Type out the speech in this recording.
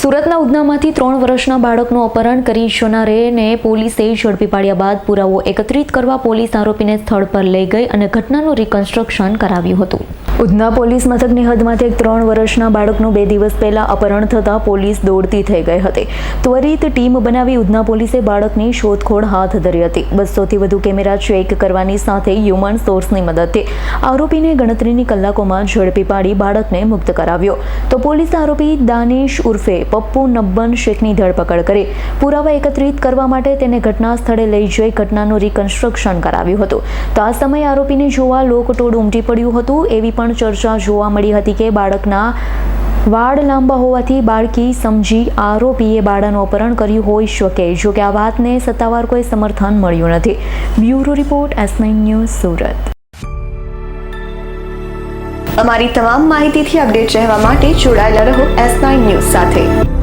સુરતના ઉધનામાંથી ત્રણ વર્ષના બાળકનું અપહરણ કરી જનારેને પોલીસે ઝડપી પાડ્યા બાદ પુરાવો એકત્રિત કરવા પોલીસ આરોપીને સ્થળ પર લઈ ગઈ અને ઘટનાનું રિકન્સ્ટ્રક્શન કરાવ્યું હતું. ઉધના પોલીસ મથકની હદમાંથી એક ત્રણ વર્ષના બાળકનું બે દિવસ પહેલા અપહરણ થતાં પોલીસ દોડતી થઈ ગઈ હતી. ત્વરિત ટીમ બનાવી ઉધના પોલીસે બાળકની શોધખોળ હાથ ધરી હતી. બસોથી વધુ કેમેરા ચેક કરવાની સાથે હ્યુમન સોર્સની મદદથી આરોપીને ગણતરીની કલાકોમાં ઝડપી પાડી બાળકને મુક્ત કરાવ્યો. તો પોલીસે આરોપી દાનિશ ઉર્ફે પપ્પુ નબ્બન શેખની ધરપકડ કરી પુરાવા એકત્રિત કરવા માટે તેને ઘટના સ્થળે લઈ જઈ ઘટનાનું રિકન્સ્ટ્રક્શન કરાવ્યું હતું. તો આ સમયે આરોપીને જોવા લોકટોળ ઉમટી પડ્યું હતું એવી પણ ચર્ચા જોવા મળી હતી કે બાળકના વાળ લાંબા હોવાથી બાળકી સમજી આરોપીએ બાળાનું અપહરણ કર્યું હોઈ શકે. જો કે આ વાતને સત્તાવાર કોઈ સમર્થન મળ્યું નથી. Bureau report S news Surat. અમારી તમામ માહિતીથી અપડેટ રહેવા માટે જોડાયેલા રહો એસ ન્યૂઝ સાથે.